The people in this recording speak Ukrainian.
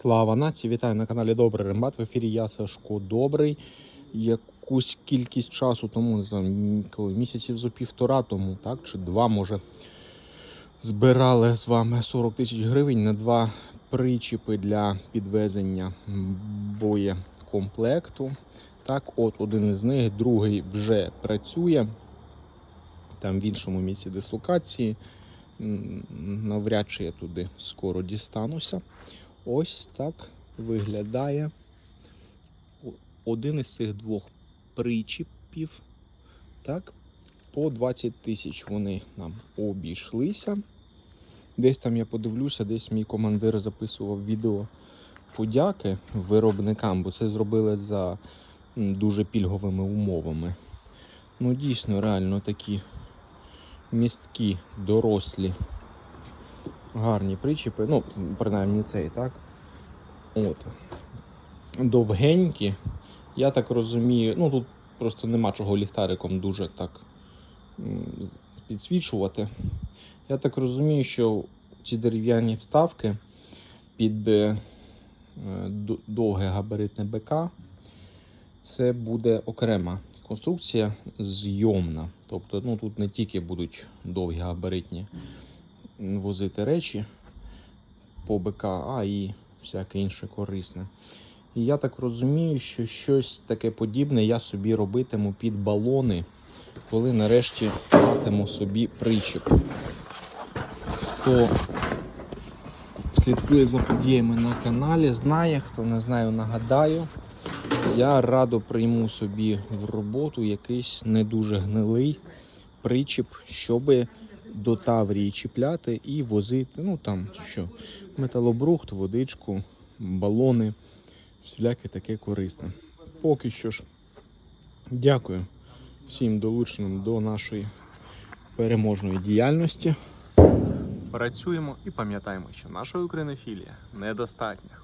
Слава нації! Вітаю на каналі Добрий Рембат. В ефірі я Сашко Добрий. Якусь кількість часу тому, не знаю, коли місяців зо півтора тому, так, чи два, може, збирали з вами 40 тисяч гривень на два причіпи для підвезення боєкомплекту. Так, от один із них, другий вже працює. Там в іншому місці дислокації. Навряд чи я туди скоро дістануся. Ось так виглядає один із цих двох причіпів. Так, по 20 тисяч вони нам обійшлися. Десь там я подивлюся, десь мій командир записував відео подяки виробникам, бо це зробили за дуже пільговими умовами. Ну, дійсно, реально такі місткі, дорослі гарні причіпи, ну, принаймні цей, так? От. Довгенькі. Я так розумію, ну тут просто нема чого ліхтариком дуже так підсвічувати. Я так розумію, що ці дерев'яні вставки під е, довге габаритне БК це буде окрема конструкція зйомна. Тобто ну, тут не тільки будуть довгі габаритні возити речі по БК, а і всяке інше корисне. І я так розумію, що щось таке подібне я собі робитиму під балони, коли нарешті матиму собі причіп. Хто слідкує за подіями на каналі, знає, хто не знає, нагадаю. Я радо прийму собі в роботу якийсь не дуже гнилий причіп, щоби до Таврії чіпляти і возити, ну там що, металобрухт, водичку, балони, всіляке таке корисне. Поки що ж, дякую всім долученим до нашої переможної діяльності. Працюємо і пам'ятаємо, що наша українофілія недостатня.